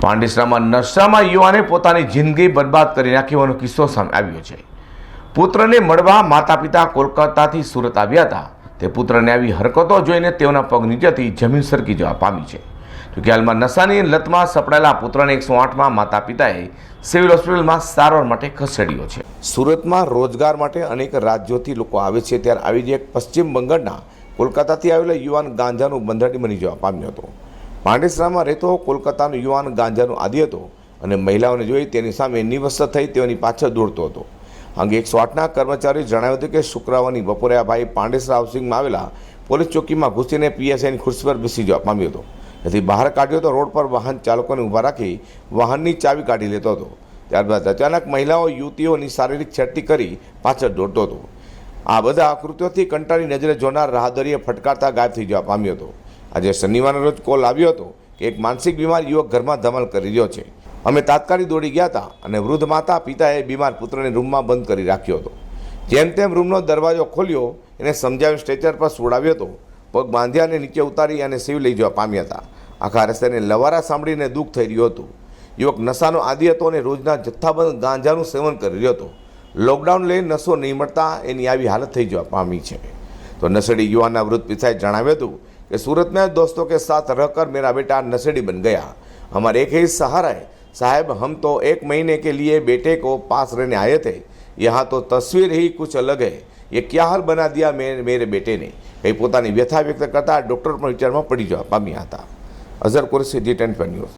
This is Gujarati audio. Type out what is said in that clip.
પાંડેસરામાં નશામાં યુવાને પોતાની જિંદગી બરબાદ કરી નાખી હોવાનો કિસ્સો સામે આવ્યો છે. પુત્રને મળવા માતા પિતા કોલકાતાથી સુરત આવ્યા હતા. તે પુત્રને આવી હરકતો જોઈને તેઓના પગ નીચેથી જમીન સરકી જવા પામી છે. જોકે હાલમાં નશાની લતમાં સપડાયેલા પુત્રને એકસો આઠમાં માતા પિતાએ સિવિલ હોસ્પિટલમાં સારવાર માટે ખસેડ્યો છે. સુરતમાં રોજગાર માટે અનેક રાજ્યોથી લોકો આવે છે. ત્યારે આવી જ એક પશ્ચિમ બંગાળના કોલકાતાથી આવેલા યુવાન ગાંજાનું બંધારણી બની જવા પામ્યો હતો. પાંડેસરામાં રહેતો કોલકાતાનો યુવાન ગાંજાનો આદિ હતો અને મહિલાઓને જોઈ તેની સામે નિવસ્ત થઈ તેઓની પાછળ દોડતો હતો. અંગે એકસો આઠના કર્મચારીએ જણાવ્યું હતું કે શુક્રવારની બપોરે આ ભાઈ પાંડેસરા હાઉસિંગમાં આવેલા પોલીસ ચોકીમાં ઘૂસીને પીએસઆઈની ખુરશી પર બેસી જવા પામ્યો હતો. તેથી બહાર કાઢ્યો તો રોડ પર વાહન ચાલકોને ઊભા રાખી વાહનની ચાવી કાઢી લેતો હતો. ત્યારબાદ અચાનક મહિલાઓ યુવતીઓની શારીરિક છેડતી કરી પાછળ દોડતો હતો. આ બધા કૃત્યોથી કંટાળી નજરે જોનાર રાહદરીએ ફટકારતા ગાયબ થઈ જવા પામ્યો હતો. આજે શનિવારના રોજ કોલ આવ્યો હતો કે એક માનસિક બીમાર યુવક ઘરમાં ધમાલ કરી રહ્યો છે. અમે તાત્કાલિક દોડી ગયા હતા અને વૃદ્ધ માતા પિતાએ બીમાર પુત્રને રૂમમાં બંધ કરી રાખ્યો હતો. જેમ તેમ રૂમનો દરવાજો ખોલ્યો, એને સમજાવી સ્ટ્રેચર પર સુડાવ્યો હતો. પગ બાંધ્યા અને નીચે ઉતારી અને સિવ લઈ જવા પામ્યા હતા. આખા રસ્તાને લવારા સાંભળીને દુઃખ થઈ રહ્યું હતું. યુવક નશાનો આદિ હતો અને રોજના જથ્થાબંધ ગાંજાનું સેવન કરી રહ્યો હતો. લોકડાઉન લઈ નશો નહીં મળતા એની આવી હાલત થઈ જવા પામી છે. તો નશેડી યુવાનના વૃદ્ધ પિતાએ જણાવ્યું હતું कि सूरत में दोस्तों के साथ रहकर मेरा बेटा नशेड़ी बन गया हमारे एक ही सहारा है साहब हम तो एक महीने के लिए बेटे को पास रहने आए थे यहाँ तो तस्वीर ही कुछ अलग है ये क्या हाल बना दिया मेरे मेरे बेटे ने કઈ પોતાની વ્યથા વ્યક્ત કરતા ડૉક્ટર પણ વિચારમાં પડી જવા પામ્યા હતા અઝર કુરશી જી ટેન ન્યૂઝ